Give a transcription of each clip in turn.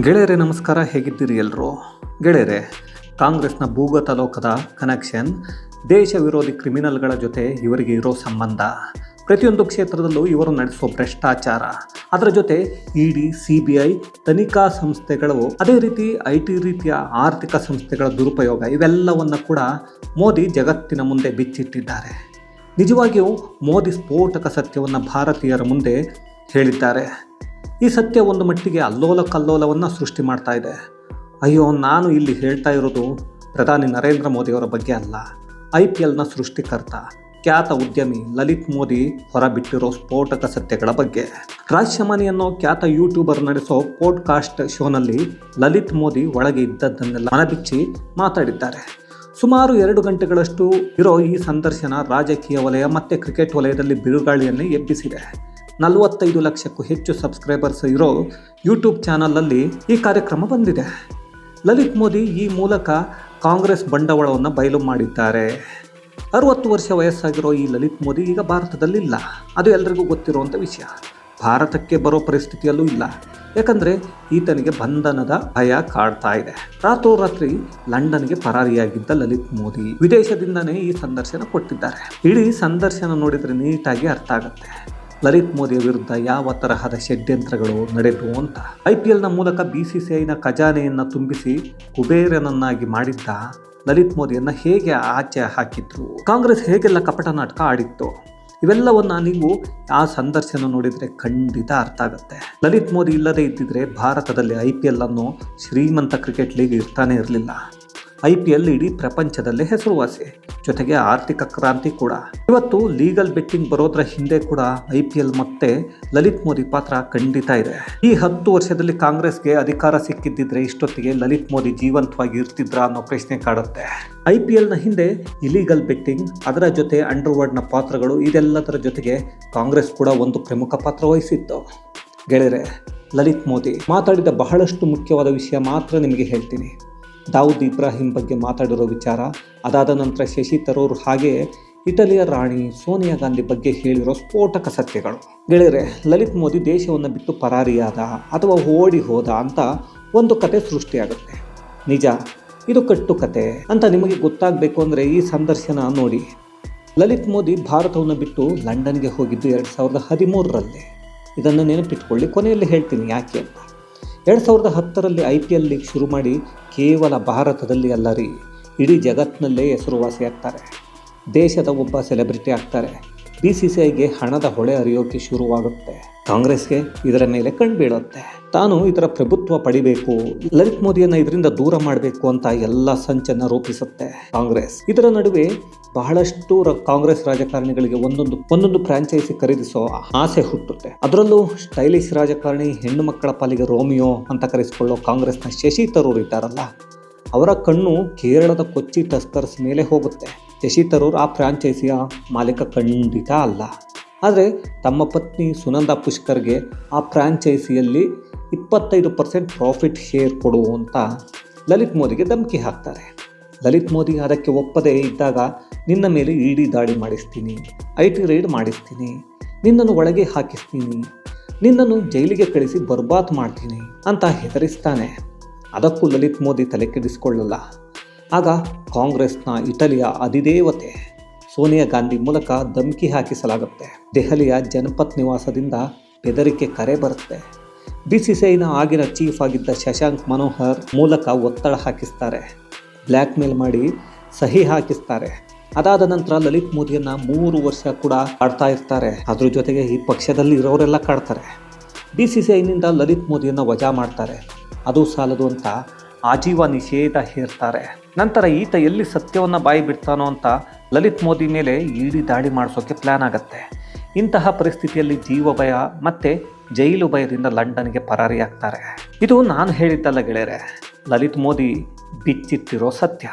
ಗೆಳೆಯರೇ, ನಮಸ್ಕಾರ. ಹೇಗಿದ್ದೀರಿ ಎಲ್ಲರೂ ಗೆಳೆಯರೆ, ಕಾಂಗ್ರೆಸ್ನ ಭೂಗತ ಲೋಕದ ಕನೆಕ್ಷನ್, ದೇಶ ವಿರೋಧಿ ಕ್ರಿಮಿನಲ್ಗಳ ಜೊತೆ ಇವರಿಗೆ ಇರೋ ಸಂಬಂಧ. ಪ್ರತಿಯೊಂದು ಕ್ಷೇತ್ರದಲ್ಲೂ ಇವರು ನಡೆಸುವ ಭ್ರಷ್ಟಾಚಾರ. ಅದರ ಜೊತೆ ಇಡಿ ಸಿ ಬಿ ಐ ತನಿಖಾ ಸಂಸ್ಥೆಗಳು, ಅದೇ ರೀತಿ ಐ ಟಿ ರೀತಿಯ ಆರ್ಥಿಕ ಸಂಸ್ಥೆಗಳ ದುರುಪಯೋಗ, ಇವೆಲ್ಲವನ್ನು ಕೂಡ ಮೋದಿ ಜಗತ್ತಿನ ಮುಂದೆ ಬಿಚ್ಚಿಟ್ಟಿದ್ದಾರೆ. ನಿಜವಾಗಿಯೂ ಮೋದಿ ಸ್ಫೋಟಕ ಸತ್ಯವನ್ನು ಭಾರತೀಯರ ಮುಂದೆ ಹೇಳಿದ್ದಾರೆ. ಈ ಸತ್ಯ ಒಂದು ಮಟ್ಟಿಗೆ ಅಲ್ಲೋಲ ಕಲ್ಲೋಲವನ್ನು ಸೃಷ್ಟಿ ಮಾಡ್ತಾ ಇದೆ. ಅಯ್ಯೋ, ನಾನು ಇಲ್ಲಿ ಹೇಳ್ತಾ ಇರೋದು ಪ್ರಧಾನಿ ನರೇಂದ್ರ ಮೋದಿಯವರ ಬಗ್ಗೆ ಅಲ್ಲ. ಐ ಪಿ ಎಲ್ನ ಸೃಷ್ಟಿಕರ್ತ, ಖ್ಯಾತ ಉದ್ಯಮಿ ಲಲಿತ್ ಮೋದಿ ಹೊರಬಿಟ್ಟಿರೋ ಸ್ಫೋಟಕ ಸತ್ಯಗಳ ಬಗ್ಗೆ. ರಾಜ್ಯಮನಿ ಅನ್ನೋ ಖ್ಯಾತ ಯೂಟ್ಯೂಬರ್ ನಡೆಸೋ ಪಾಡ್ಕಾಸ್ಟ್ ಶೋನಲ್ಲಿ ಲಲಿತ್ ಮೋದಿ ಒಳಗೆ ಇದ್ದದ್ದನ್ನೆಲ್ಲ ಮನಬಿಚ್ಚಿ ಮಾತಾಡಿದ್ದಾರೆ. ಸುಮಾರು ಎರಡು ಗಂಟೆಗಳಷ್ಟು ಇರೋ ಈ ಸಂದರ್ಶನ ರಾಜಕೀಯ ವಲಯ ಮತ್ತು ಕ್ರಿಕೆಟ್ ವಲಯದಲ್ಲಿ ಬಿರುಗಾಳಿಯನ್ನೇ ಎಬ್ಬಿಸಿದೆ. ನಲವತ್ತೈದು ಲಕ್ಷಕ್ಕೂ ಹೆಚ್ಚು ಸಬ್ಸ್ಕ್ರೈಬರ್ಸ್ ಇರೋ ಯೂಟ್ಯೂಬ್ ಚಾನಲಲ್ಲಿ ಈ ಕಾರ್ಯಕ್ರಮ ಬಂದಿದೆ. ಲಲಿತ್ ಮೋದಿ ಈ ಮೂಲಕ ಕಾಂಗ್ರೆಸ್ ಬಂಡವಾಳವನ್ನು ಬಯಲು ಮಾಡಿದ್ದಾರೆ. ಅರುವತ್ತು ವರ್ಷ ವಯಸ್ಸಾಗಿರೋ ಈ ಲಲಿತ್ ಮೋದಿ ಈಗ ಭಾರತದಲ್ಲಿಲ್ಲ. ಅದು ಎಲ್ರಿಗೂ ಗೊತ್ತಿರುವಂಥ ವಿಷಯ. ಭಾರತಕ್ಕೆ ಬರೋ ಪರಿಸ್ಥಿತಿಯಲ್ಲೂ ಇಲ್ಲ. ಯಾಕಂದರೆ ಈತನಿಗೆ ಬಂಧನದ ಭಯ ಕಾಡ್ತಾ ಇದೆ. ರಾತ್ರೋರಾತ್ರಿ ಲಂಡನ್ಗೆ ಪರಾರಿಯಾಗಿದ್ದ ಲಲಿತ್ ಮೋದಿ ವಿದೇಶದಿಂದನೇ ಈ ಸಂದರ್ಶನ ಕೊಟ್ಟಿದ್ದಾರೆ. ಇಡೀ ಸಂದರ್ಶನ ನೋಡಿದರೆ ನೀಟಾಗಿ ಅರ್ಥ ಆಗುತ್ತೆ. ಲಲಿತ್ ಮೋದಿಯ ವಿರುದ್ಧ ಯಾವ ತರಹದ ಷಡ್ಯಂತ್ರಗಳು ನಡೆದವು ಅಂತ. ಐ ಪಿ ಎಲ್ನ ಮೂಲಕ ಬಿ ಸಿ ಖಜಾನೆಯನ್ನು ತುಂಬಿಸಿ ಕುಬೇರನನ್ನಾಗಿ ಮಾಡಿದ್ದ ಲಲಿತ್ ಮೋದಿಯನ್ನು ಹೇಗೆ ಆಚೆ ಹಾಕಿದ್ರು? ಕಾಂಗ್ರೆಸ್ ಹೇಗೆಲ್ಲ ಕಪಟ ನಾಟಕ ಆಡಿತ್ತು? ಇವೆಲ್ಲವನ್ನ ನೀವು ಆ ಸಂದರ್ಶನ ನೋಡಿದರೆ ಖಂಡಿತ ಅರ್ಥ ಆಗುತ್ತೆ. ಲಲಿತ್ ಮೋದಿ ಇಲ್ಲದೆ ಇದ್ದಿದ್ರೆ ಭಾರತದಲ್ಲಿ ಐ ಪಿ ಎಲ್ ಅನ್ನು ಶ್ರೀಮಂತ ಕ್ರಿಕೆಟ್ ಲೀಗ್ ಇರ್ತಾನೆ ಇರಲಿಲ್ಲ. ಐ ಪಿ ಎಲ್ ಇಡೀ ಪ್ರಪಂಚದಲ್ಲೇ ಹೆಸರುವಾಸಿ. ಜೊತೆಗೆ ಆರ್ಥಿಕ ಕ್ರಾಂತಿ ಕೂಡ. ಇವತ್ತು ಲೀಗಲ್ ಬೆಟ್ಟಿಂಗ್ ಬರೋದ್ರ ಹಿಂದೆ ಕೂಡ ಐ ಪಿ ಎಲ್ ಮತ್ತೆ ಲಲಿತ್ ಮೋದಿ ಪಾತ್ರ ಖಂಡಿತ ಇದೆ. ಈ ಹತ್ತು ವರ್ಷದಲ್ಲಿ ಕಾಂಗ್ರೆಸ್ಗೆ ಅಧಿಕಾರ ಸಿಕ್ಕಿದ್ದಿದ್ರೆ ಇಷ್ಟೊತ್ತಿಗೆ ಲಲಿತ್ ಮೋದಿ ಜೀವಂತವಾಗಿ ಇರ್ತಿದ್ರ ಅನ್ನೋ ಪ್ರಶ್ನೆ ಕಾಡುತ್ತೆ. ಐ ಪಿ ಎಲ್ನ ಹಿಂದೆ ಇಲೀಗಲ್ ಬೆಟ್ಟಿಂಗ್ ಅದರ ಜೊತೆ ಅಂಡರ್ವರ್ಡ್ನ ಪಾತ್ರಗಳು, ಇದೆಲ್ಲದರ ಜೊತೆಗೆ ಕಾಂಗ್ರೆಸ್ ಕೂಡ ಒಂದು ಪ್ರಮುಖ ಪಾತ್ರ ವಹಿಸಿತ್ತು. ಗೆಳೆಯರೆ, ಲಲಿತ್ ಮೋದಿ ಮಾತಾಡಿದ ಬಹಳಷ್ಟು ಮುಖ್ಯವಾದ ವಿಷಯ ಮಾತ್ರ ನಿಮಗೆ ಹೇಳ್ತೀನಿ. ದಾವೂದ್ ಇಬ್ರಾಹಿಂ ಬಗ್ಗೆ ಮಾತಾಡಿರೋ ವಿಚಾರ, ಅದಾದ ನಂತರ ಶಶಿ ತರೂರ್ ಹಾಗೆ ಇಟಲಿಯ ರಾಣಿ ಸೋನಿಯಾ ಗಾಂಧಿ ಬಗ್ಗೆ ಹೇಳಿರೋ ಸ್ಫೋಟಕ ಸತ್ಯಗಳು. ಗೆಳೆಯರೆ, ಲಲಿತ್ ಮೋದಿ ದೇಶವನ್ನು ಬಿಟ್ಟು ಪರಾರಿಯಾದ ಅಥವಾ ಓಡಿ ಹೋದ ಅಂತ ಒಂದು ಕತೆ ಸೃಷ್ಟಿಯಾಗುತ್ತೆ. ನಿಜ, ಇದು ಕಟ್ಟು ಕತೆ ಅಂತ ನಿಮಗೆ ಗೊತ್ತಾಗಬೇಕು ಅಂದರೆ ಈ ಸಂದರ್ಶನ ನೋಡಿ. ಲಲಿತ್ ಮೋದಿ ಭಾರತವನ್ನು ಬಿಟ್ಟು ಲಂಡನ್ಗೆ ಹೋಗಿದ್ದು ಎರಡು ಸಾವಿರದ ಹದಿಮೂರರಲ್ಲಿ. ಇದನ್ನು ನೆನಪಿಟ್ಕೊಳ್ಳಿ, ಕೊನೆಯಲ್ಲಿ ಹೇಳ್ತೀನಿ ಯಾಕೆ ಅಂತ. ಎರಡು ಸಾವಿರದ ಹತ್ತರಲ್ಲಿ ಐ ಪಿ ಎಲ್ ಲೀಗ್ ಶುರು ಮಾಡಿ ಕೇವಲ ಭಾರತದಲ್ಲಿ ಅಲ್ಲ ರೀ ಇಡೀ ಜಗತ್ತಿನಲ್ಲೇ ಹೆಸರುವಾಸಿಯಾಗ್ತಾರೆ ದೇಶದ ಒಬ್ಬ ಸೆಲೆಬ್ರಿಟಿ ಆಗ್ತಾರೆ. ಬಿ ಸಿ ಸಿ ಐಗೆ ಹಣದ ಹೊಳೆ ಹರಿಯೋಕೆ ಶುರುವಾಗುತ್ತೆ. ಕಾಂಗ್ರೆಸ್ಗೆ ಇದರ ಮೇಲೆ ಕಣ್ಬೀಳುತ್ತೆ ತಾನು ಇದರ ಪ್ರಭುತ್ವ ಪಡಿಬೇಕು, ಲಲಿತ್ ಮೋದಿಯನ್ನ ಇದರಿಂದ ದೂರ ಮಾಡಬೇಕು ಅಂತ ಎಲ್ಲ ಸಂಚನ್ನ ರೂಪಿಸುತ್ತೆ ಕಾಂಗ್ರೆಸ್. ಇದರ ನಡುವೆ ಬಹಳಷ್ಟು ಕಾಂಗ್ರೆಸ್ ರಾಜಕಾರಣಿಗಳಿಗೆ ಒಂದೊಂದು ಒಂದೊಂದು ಫ್ರಾಂಚೈಸಿ ಖರೀದಿಸೋ ಆಸೆ ಹುಟ್ಟುತ್ತೆ. ಅದರಲ್ಲೂ ಸ್ಟೈಲಿಶ್ ರಾಜಕಾರಣಿ, ಹೆಣ್ಣು ಮಕ್ಕಳ ಪಾಲಿಗೆ ರೋಮಿಯೋ ಅಂತ ಕರೆಸಿಕೊಳ್ಳೋ ಕಾಂಗ್ರೆಸ್ನ ಶಶಿ ತರೂರ್ ಇದ್ದಾರಲ್ಲ, ಅವರ ಕಣ್ಣು ಕೇರಳದ ಕೊಚ್ಚಿ ಟಸ್ಕರ್ಸ್ ಮೇಲೆ ಹೋಗುತ್ತೆ. ಶಶಿ ತರೂರ್ ಆ ಫ್ರಾಂಚೈಸಿಯ ಮಾಲೀಕ ಖಂಡಿತ ಅಲ್ಲ. ಆದರೆ ತಮ್ಮ ಪತ್ನಿ ಸುನಂದಾ ಪುಷ್ಕರ್ಗೆ ಆ ಫ್ರಾಂಚೈಸಿಯಲ್ಲಿ ಇಪ್ಪತ್ತೈದು ಪರ್ಸೆಂಟ್ ಪ್ರಾಫಿಟ್ ಶೇರ್ ಕೊಡು ಅಂತ ಲಲಿತ್ ಮೋದಿಗೆ ಧಮಕಿ ಹಾಕ್ತಾರೆ. ಲಲಿತ್ ಮೋದಿ ಅದಕ್ಕೆ ಒಪ್ಪದೇ ಇದ್ದಾಗ ನಿನ್ನ ಮೇಲೆ ಇಡಿ ದಾಳಿ ಮಾಡಿಸ್ತೀನಿ ಐ ಟಿ ರೈಡ್ ಮಾಡಿಸ್ತೀನಿ, ನಿನ್ನನ್ನು ಒಳಗೆ ಹಾಕಿಸ್ತೀನಿ, ನಿನ್ನನ್ನು ಜೈಲಿಗೆ ಕಳಿಸಿ ಬರ್ಬಾತ್ ಮಾಡ್ತೀನಿ ಅಂತ ಹೆದರಿಸ್ತಾನೆ. ಅದಕ್ಕೂ ಲಲಿತ್ ಮೋದಿ ತಲೆ ಕೆಡಿಸಿಕೊಳ್ಳಲ್ಲ. ಆಗ ಕಾಂಗ್ರೆಸ್ನ ಇಟಲಿಯ ಅಧಿದೇವತೆ ಸೋನಿಯಾ ಗಾಂಧಿ ಮೂಲಕ ಧಮಕಿ ಹಾಕಿಸಲಾಗುತ್ತೆ. ದೆಹಲಿಯ ಜನಪತ್ ನಿವಾಸದಿಂದ ಬೆದರಿಕೆ ಕರೆ ಬರುತ್ತೆ. ಬಿ ಸಿ ಸಿ ಐನ ಆಗಿನ ಚೀಫ್ ಆಗಿದ್ದ ಶಶಾಂಕ್ ಮನೋಹರ್ ಮೂಲಕ ಒತ್ತಡ ಹಾಕಿಸ್ತಾರೆ. ಬ್ಲ್ಯಾಕ್ ಮೇಲ್ ಮಾಡಿ ಸಹಿ ಹಾಕಿಸ್ತಾರೆ. ಅದಾದ ನಂತರ ಲಲಿತ್ ಮೋದಿಯನ್ನ ಮೂರು ವರ್ಷ ಕೂಡ ಕಾಡ್ತಾ ಇರ್ತಾರೆ. ಅದ್ರ ಜೊತೆಗೆ ಈ ಪಕ್ಷದಲ್ಲಿ ಇರೋರೆಲ್ಲ ಕಾಡ್ತಾರೆ. ಬಿ ಸಿ ಸಿ ಐನಿಂದ ಲಲಿತ್ ಮೋದಿಯನ್ನ ವಜಾ ಮಾಡ್ತಾರೆ. ಅದು ಸಾಲದು ಅಂತ ಆಜೀವ ನಿಷೇಧ ಹೇರ್ತಾರೆ. ನಂತರ ಈತ ಎಲ್ಲಿ ಸತ್ಯವನ್ನು ಬಾಯಿ ಬಿಡ್ತಾನೋ ಅಂತ ಲಲಿತ್ ಮೋದಿ ಮೇಲೆ ಇಡಿ ದಾಳಿ ಮಾಡಿಸೋಕೆ ಪ್ಲ್ಯಾನ್ ಆಗುತ್ತೆ. ಇಂತಹ ಪರಿಸ್ಥಿತಿಯಲ್ಲಿ ಜೀವ ಭಯ ಮತ್ತು ಜೈಲು ಭಯದಿಂದ ಲಂಡನ್ಗೆ ಪರಾರಿಯಾಗ್ತಾರೆ ಇದು ನಾನು ಹೇಳಿದ್ದಲ್ಲ ಗೆಳೆಯರೆ, ಲಲಿತ್ ಮೋದಿ ಬಿಚ್ಚಿಟ್ಟಿರೋ ಸತ್ಯ.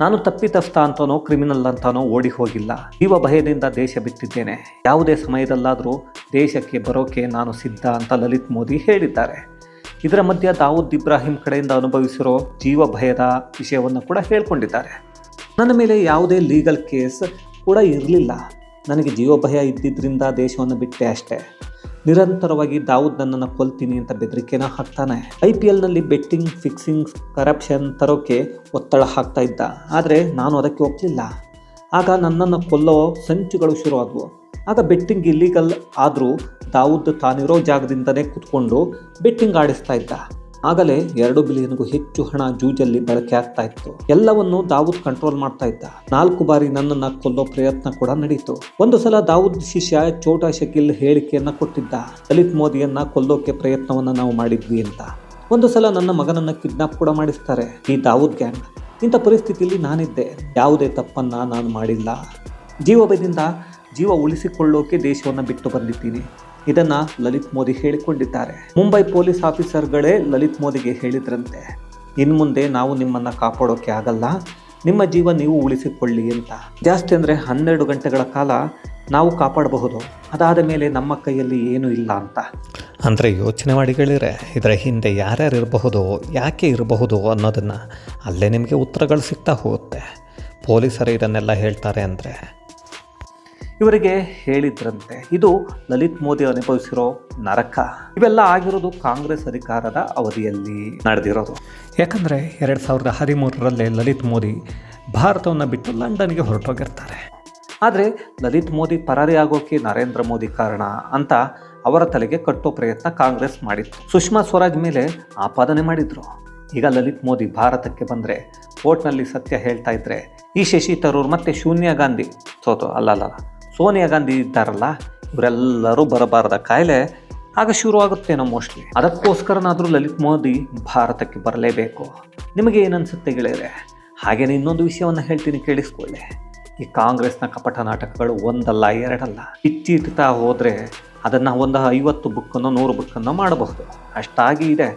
ನಾನು ತಪ್ಪಿತಸ್ಥ ಅಂತಾನೋ, ಕ್ರಿಮಿನಲ್ ಅಂತಾನೋ ಓಡಿ ಹೋಗಿಲ್ಲ. ಜೀವ ಭಯದಿಂದ ದೇಶ ಬಿಟ್ಟಿದ್ದೇನೆ. ಯಾವುದೇ ಸಮಯದಲ್ಲಾದರೂ ದೇಶಕ್ಕೆ ಬರೋಕೆ ನಾನು ಸಿದ್ಧ ಅಂತ ಲಲಿತ್ ಮೋದಿ ಹೇಳಿದ್ದಾರೆ. ಇದರ ಮಧ್ಯೆ ದಾವೂದ್ ಇಬ್ರಾಹಿಂ ಕಡೆಯಿಂದ ಅನುಭವಿಸಿರೋ ಜೀವ ಭಯದ ವಿಷಯವನ್ನು ಕೂಡ ಹೇಳ್ಕೊಂಡಿದ್ದಾರೆ. ನನ್ನ ಮೇಲೆ ಯಾವುದೇ ಲೀಗಲ್ ಕೇಸ್ ಕೂಡ ಇರಲಿಲ್ಲ. ನನಗೆ ಜೀವ ಭಯ ಇದ್ದಿದ್ದರಿಂದ ದೇಶವನ್ನು ಬಿಟ್ಟೆ ಅಷ್ಟೇ. ನಿರಂತರವಾಗಿ ದಾವೂದ್ ನನ್ನನ್ನು ಕೊಲ್ತೀನಿ ಅಂತ ಬೆದರಿಕೆನ ಹಾಕ್ತಾನೆ. ಐ ಪಿ ಎಲ್ನಲ್ಲಿ ಬೆಟ್ಟಿಂಗ್, ಫಿಕ್ಸಿಂಗ್, ಕರಪ್ಷನ್ ತರೋಕೆ ಒತ್ತಡ ಹಾಕ್ತಾ ಇದ್ದ. ಆದರೆ ನಾನು ಅದಕ್ಕೆ ಒಪ್ಪಲಿಲ್ಲ ಆಗ ನನ್ನನ್ನು ಕೊಲ್ಲೋ ಸಂಚುಗಳು ಶುರುವಾದವು. ಆಗ ಬೆಟ್ಟಿಂಗ್ ಇಲ್ಲೀಗಲ್ ಆದರೂ ದಾವೂದ್ ತಾನಿರೋ ಜಾಗದಿಂದನೇ ಕೂತ್ಕೊಂಡು ಬೆಟ್ಟಿಂಗ್ ಆಡಿಸ್ತಾ ಇದ್ದ. ಆಗಲೇ ಎರಡು ಬಿಲಿಯನ್ಗೂ ಹೆಚ್ಚು ಹಣ ಜೂಜಲ್ಲಿ ಬಳಕೆ ಆಗ್ತಾ ಇತ್ತು. ಎಲ್ಲವನ್ನು ದಾವೂದ್ ಕಂಟ್ರೋಲ್ ಮಾಡ್ತಾ ಇದ್ದ. ನಾಲ್ಕು ಬಾರಿ ನನ್ನನ್ನು ಕೊಲ್ಲೋ ಪ್ರಯತ್ನ ಕೂಡ ನಡೆಯಿತು ಒಂದು ಸಲ ದಾವೂದ್ ಶಿಷ್ಯ ಚೋಟಾ ಶಕೀಲ್ ಹೇಳಿಕೆಯನ್ನ ಕೊಟ್ಟಿದ್ದ. ದಲಿತ್ ಮೋದಿಯನ್ನ ಕೊಲ್ಲೋಕೆ ಪ್ರಯತ್ನವನ್ನ ನಾವು ಮಾಡಿದ್ವಿ ಅಂತ. ಒಂದು ಸಲ ನನ್ನ ಮಗನನ್ನ ಕಿಡ್ನಾಪ್ ಕೂಡ ಮಾಡಿಸ್ತಾರೆ ಈ ದಾವೂದ್ ಗ್ಯಾಂಗ್ ಇಂಥ ಪರಿಸ್ಥಿತಿಯಲ್ಲಿ ನಾನಿದ್ದೆ. ಯಾವುದೇ ತಪ್ಪನ್ನ ನಾನು ಮಾಡಿಲ್ಲ. ಜೀವಭಯದಿಂದ ಜೀವ ಉಳಿಸಿಕೊಳ್ಳೋಕೆ ದೇಶವನ್ನು ಬಿಟ್ಟು ಬಂದಿದ್ದೀನಿ. ಇದನ್ನ ಲಲಿತ್ ಮೋದಿ ಹೇಳಿಕೊಂಡಿದ್ದಾರೆ. ಮುಂಬೈ ಪೊಲೀಸ್ ಆಫೀಸರ್ಗಳೇ ಲಲಿತ್ ಮೋದಿಗೆ ಹೇಳಿದ್ರಂತೆ. ಇನ್ನು ಮುಂದೆ ನಾವು ನಿಮ್ಮನ್ನ ಕಾಪಾಡೋಕೆ ಆಗಲ್ಲ. ನಿಮ್ಮ ಜೀವ ನೀವು ಉಳಿಸಿಕೊಳ್ಳಿ ಅಂತ. ಜಾಸ್ತಿ ಅಂದರೆ ಹನ್ನೆರಡು ಗಂಟೆಗಳ ಕಾಲ ನಾವು ಕಾಪಾಡಬಹುದು. ಅದಾದ ಮೇಲೆ ನಮ್ಮ ಕೈಯಲ್ಲಿ ಏನೂ ಇಲ್ಲ ಅಂತ. ಅಂದರೆ ಯೋಚನೆ ಮಾಡಿ ಕೇಳಿದರೆ, ಇದರ ಹಿಂದೆ ಯಾರ್ಯಾರು ಇರಬಹುದು, ಯಾಕೆ ಇರಬಹುದು ಅನ್ನೋದನ್ನು ಅಲ್ಲೇ ನಿಮಗೆ ಉತ್ತರಗಳು ಸಿಗ್ತಾ ಹೋಗುತ್ತೆ. ಪೊಲೀಸರು ಇದನ್ನೆಲ್ಲ ಹೇಳ್ತಾರೆ ಅಂದರೆ ಇವರಿಗೆ ಹೇಳಿದ್ರಂತೆ ಇದು ಲಲಿತ್ ಮೋದಿ ಅನುಭವಿಸಿರೋ ನರಕ. ಇವೆಲ್ಲ ಆಗಿರೋದು ಕಾಂಗ್ರೆಸ್ ಅಧಿಕಾರದ ಅವಧಿಯಲ್ಲಿ ನಡೆದಿರೋದು. ಯಾಕಂದರೆ ಎರಡು ಸಾವಿರದ ಹದಿಮೂರರಲ್ಲೇ ಲಲಿತ್ ಮೋದಿ ಭಾರತವನ್ನು ಬಿಟ್ಟು ಲಂಡನ್ಗೆ ಹೊರಟೋಗಿರ್ತಾರೆ. ಆದರೆ ಲಲಿತ್ ಮೋದಿ ಪರಾರಿ ಆಗೋಕೆ ನರೇಂದ್ರ ಮೋದಿ ಕಾರಣ ಅಂತ ಅವರ ತಲೆಗೆ ಕಟ್ಟೋ ಪ್ರಯತ್ನ ಕಾಂಗ್ರೆಸ್ ಮಾಡಿತ್ತು. ಸುಷ್ಮಾ ಸ್ವರಾಜ್ ಮೇಲೆ ಆಪಾದನೆ ಮಾಡಿದ್ರು. ಈಗ ಲಲಿತ್ ಮೋದಿ ಭಾರತಕ್ಕೆ ಬಂದರೆ ಕೋರ್ಟ್ನಲ್ಲಿ ಸತ್ಯ ಹೇಳ್ತಾ ಇದ್ರೆ ಈ ಶಶಿ ತರೂರ್ ಮತ್ತೆ ಶೂನ್ಯ ಗಾಂಧಿ. ಸೋತು ಅಲ್ಲಲ್ಲ ಸೋನಿಯಾ ಗಾಂಧಿ ಇದ್ದಾರಲ್ಲ, ಇವರೆಲ್ಲರೂ ಬರಬಾರದ ಕಾಯಿಲೆ ಆಗ ಶುರುವಾಗುತ್ತೇನೋ ಮೋಸ್ಟ್ಲಿ. ಅದಕ್ಕೋಸ್ಕರನಾದರೂ ಲಲಿತ್ ಮೋದಿ ಭಾರತಕ್ಕೆ ಬರಲೇಬೇಕು. ನಿಮಗೆ ಏನನ್ಸುತ್ತೆ ಗೆಳೆಯರೆ? ಹಾಗೇನೆ ಇನ್ನೊಂದು ವಿಷಯವನ್ನು ಹೇಳ್ತೀನಿ, ಕೇಳಿಸ್ಕೊಳ್ಳಿ. ಈ ಕಾಂಗ್ರೆಸ್ನ ಕಪಟ ನಾಟಕಗಳು ಒಂದಲ್ಲ, ಎರಡಲ್ಲ. ಇಚ್ಚಿಡ್ತಾ ಹೋದರೆ ಅದನ್ನು ಒಂದು ಐವತ್ತು ಬುಕ್ಕನ್ನು ನೂರು ಬುಕ್ಕನ್ನು ಮಾಡಬಹುದು. ಅಷ್ಟಾಗಿ ಇದೆ.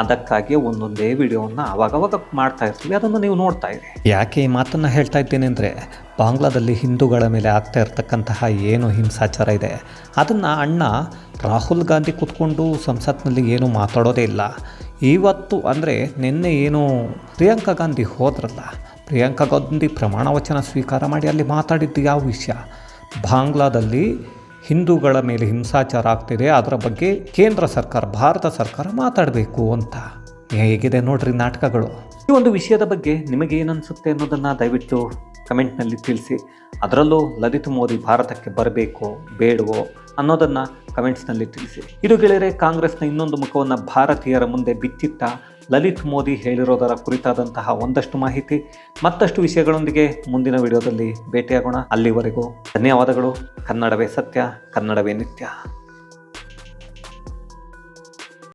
ಅದಕ್ಕಾಗಿ ಒಂದೊಂದೇ ವಿಡಿಯೋವನ್ನು ಅವಾಗವಾಗ ಮಾಡ್ತಾ ಇರ್ತೀವಿ, ಅದನ್ನು ನೀವು ನೋಡ್ತಾ ಇರಿ. ಯಾಕೆ ಈ ಮಾತನ್ನು ಹೇಳ್ತಾ ಇದ್ದೇನೆ ಅಂದರೆ ಬಾಂಗ್ಲಾದಲ್ಲಿ ಹಿಂದೂಗಳ ಮೇಲೆ ಆಗ್ತಾ ಇರತಕ್ಕಂತಹ ಏನು ಹಿಂಸಾಚಾರ ಇದೆ, ಅದನ್ನು ಅಣ್ಣ ರಾಹುಲ್ ಗಾಂಧಿ ಕೂತ್ಕೊಂಡು ಸಂಸತ್ನಲ್ಲಿ ಏನು ಮಾತಾಡೋದೇ ಇಲ್ಲ. ಇವತ್ತು ಅಂದರೆ ನಿನ್ನೆ ಏನು ಪ್ರಿಯಾಂಕಾ ಗಾಂಧಿ ಹೋದ್ರಲ್ಲ, ಪ್ರಿಯಾಂಕಾ ಗಾಂಧಿ ಪ್ರಮಾಣ ವಚನ ಸ್ವೀಕಾರ ಮಾಡಿ ಅಲ್ಲಿ ಮಾತಾಡಿದ್ದು ಯಾವ ವಿಷಯ? ಬಾಂಗ್ಲಾದಲ್ಲಿ ಹಿಂದೂಗಳ ಮೇಲೆ ಹಿಂಸಾಚಾರ ಆಗ್ತಿದೆ, ಅದರ ಬಗ್ಗೆ ಕೇಂದ್ರ ಸರ್ಕಾರ, ಭಾರತ ಸರ್ಕಾರ ಮಾತಾಡಬೇಕು ಅಂತ. ಹೇಗಿದೆ ನೋಡ್ರಿ ನಾಟಕಗಳು? ಈ ಒಂದು ವಿಷಯದ ಬಗ್ಗೆ ನಿಮಗೆ ಏನನ್ಸುತ್ತೆ ಅನ್ನೋದನ್ನು ದಯವಿಟ್ಟು ಕಮೆಂಟ್ನಲ್ಲಿ ತಿಳಿಸಿ. ಅದರಲ್ಲೂ ಲಲಿತ್ ಮೋದಿ ಭಾರತಕ್ಕೆ ಬರಬೇಕು, ಬೇಡವೋ ಅನ್ನೋದನ್ನು ಕಮೆಂಟ್ಸ್ನಲ್ಲಿ ತಿಳಿಸಿ. ಇದು ಗೆಳೆಯರೆ, ಕಾಂಗ್ರೆಸ್ನ ಇನ್ನೊಂದು ಮುಖವನ್ನು ಭಾರತೀಯರ ಮುಂದೆ ಬಿಚ್ಚಿಟ್ಟ ಲಲಿತ್ ಮೋದಿ ಹೇಳಿರೋದರ ಕುರಿತಾದಂತಹ ಒಂದಷ್ಟು ಮಾಹಿತಿ, ಮತ್ತಷ್ಟು ವಿಷಯಗಳೊಂದಿಗೆ ಮುಂದಿನ ವಿಡಿಯೋದಲ್ಲಿ ಭೇಟಿಯಾಗೋಣ. ಅಲ್ಲಿವರೆಗೂ ಧನ್ಯವಾದಗಳು. ಕನ್ನಡವೇ ಸತ್ಯ, ಕನ್ನಡವೇ ನಿತ್ಯ.